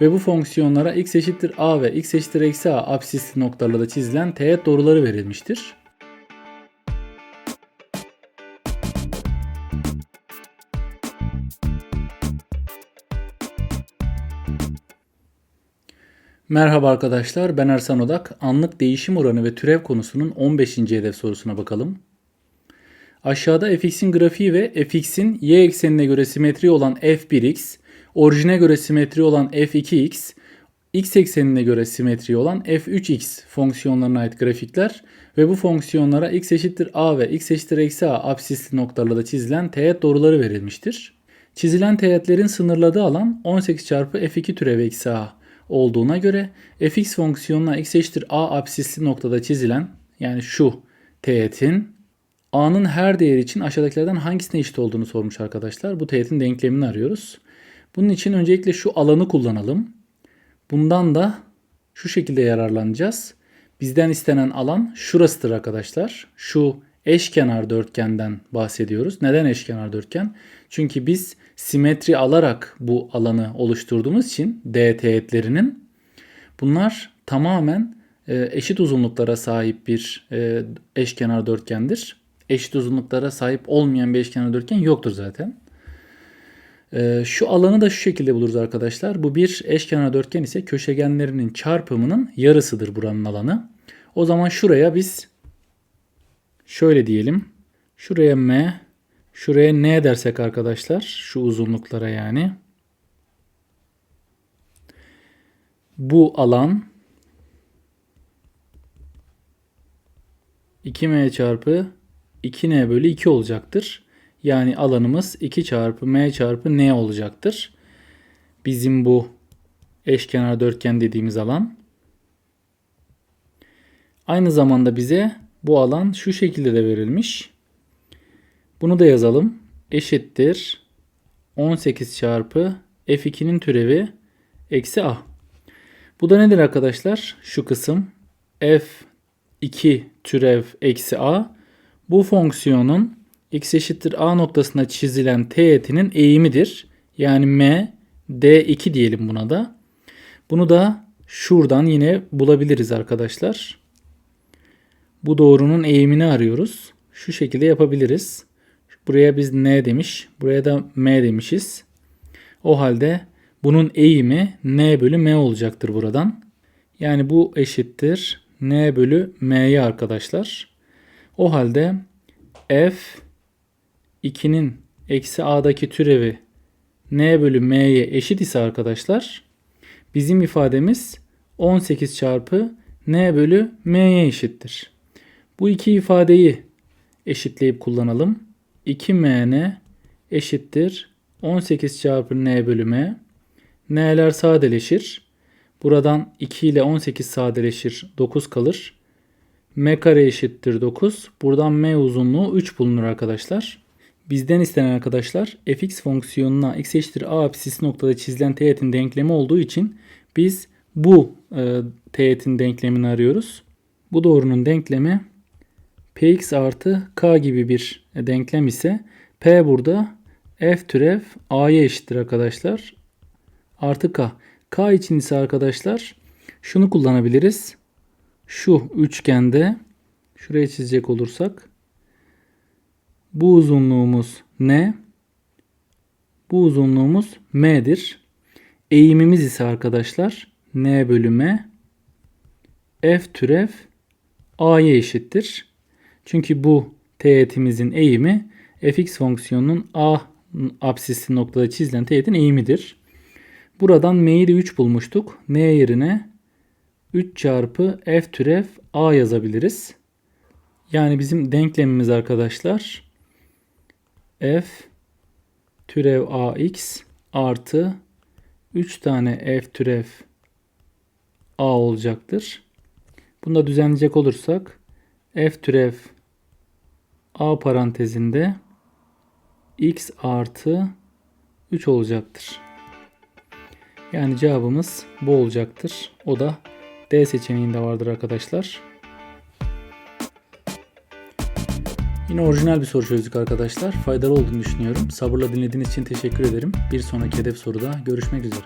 ve bu fonksiyonlara x eşittir a ve x eşittir eksi a absisli noktalarla çizilen teğet doğruları verilmiştir. Merhaba arkadaşlar, ben Ersan Odak. Anlık değişim oranı ve türev konusunun 15. hedef sorusuna bakalım. Aşağıda fx'in grafiği ve fx'in y eksenine göre simetri olan f1x, orijine göre simetri olan f2x, x eksenine göre simetri olan f3x fonksiyonlarına ait grafikler ve bu fonksiyonlara x eşittir a ve x eşittir eksi a absisli noktalarla da çizilen teğet doğruları verilmiştir. Çizilen teğetlerin sınırladığı alan 18 çarpı f2 türev eksi a olduğuna göre fx fonksiyonuna x eşittir a absisli noktada çizilen yani şu teğetin a'nın her değeri için aşağıdakilerden hangisine eşit olduğunu sormuş arkadaşlar. Bu teğetin denklemini arıyoruz. Bunun için öncelikle şu alanı kullanalım. Bundan da şu şekilde yararlanacağız. Bizden istenen alan şurasıdır arkadaşlar. Şu eşkenar dörtgenden bahsediyoruz. Neden eşkenar dörtgen? Çünkü biz simetri alarak bu alanı oluşturduğumuz için D teğetlerinin bunlar tamamen e, eşit uzunluklara sahip bir e, eşkenar dörtgendir. Eşit uzunluklara sahip olmayan bir eşkenar dörtgen yoktur zaten. E, şu alanı da şu şekilde buluruz arkadaşlar. Bu bir eşkenar dörtgen ise köşegenlerinin çarpımının yarısıdır buranın alanı. O zaman şuraya biz şöyle diyelim. Şuraya M, şuraya N dersek arkadaşlar şu uzunluklara yani. Bu alan 2M çarpı 2N bölü 2 olacaktır. Yani alanımız 2 çarpı M çarpı N olacaktır. Bizim bu eşkenar dörtgen dediğimiz alan. Aynı zamanda bize bu alan şu şekilde de verilmiş. Bunu da yazalım. Eşittir 18 çarpı f2'nin türevi eksi a. Bu da nedir arkadaşlar? Şu kısım f2 türev eksi a. Bu fonksiyonun x eşittir a noktasına çizilen teğetinin eğimidir. Yani m d2 diyelim buna da. Bunu da şuradan yine bulabiliriz arkadaşlar. Bu doğrunun eğimini arıyoruz. Şu şekilde yapabiliriz. Buraya biz n demiş. Buraya da m demişiz. O halde bunun eğimi n bölü m olacaktır buradan. Yani bu eşittir n bölü m'ye arkadaşlar. O halde f 2'nin eksi a'daki türevi n bölü m'ye eşit ise arkadaşlar bizim ifademiz 18 çarpı n bölü m'ye eşittir. Bu iki ifadeyi eşitleyip kullanalım. 2mn eşittir 18 çarpı n bölü m. n'ler sadeleşir. Buradan 2 ile 18 sadeleşir. 9 kalır. m kare eşittir 9. Buradan m uzunluğu 3 bulunur arkadaşlar. Bizden istenen arkadaşlar fx fonksiyonuna x eşittir a apsisi noktada çizilen teğetin denklemi olduğu için biz bu e, teğetin denklemini arıyoruz. Bu doğrunun denklemi px artı k gibi bir denklem ise p burada f türev a'ya eşittir arkadaşlar. Artı k. k için ise arkadaşlar şunu kullanabiliriz. Şu üçgende şuraya çizecek olursak bu uzunluğumuz ne? Bu uzunluğumuz m'dir. Eğimimiz ise arkadaşlar n bölü f türev a'ya eşittir. Çünkü bu teğetimizin eğimi fx fonksiyonunun a apsisi noktada çizilen teğetin eğimidir. Buradan m'yi de 3 bulmuştuk. n yerine 3 çarpı f türev a yazabiliriz. Yani bizim denklemimiz arkadaşlar f türev ax artı 3 tane f türev a olacaktır. Bunu da düzenleyecek olursak f türev a parantezinde x artı 3 olacaktır. Yani cevabımız bu olacaktır. O da D seçeneğinde vardır arkadaşlar. Yine orijinal bir soru çözdük arkadaşlar. Faydalı olduğunu düşünüyorum. Sabırla dinlediğiniz için teşekkür ederim. Bir sonraki hedef soruda görüşmek üzere.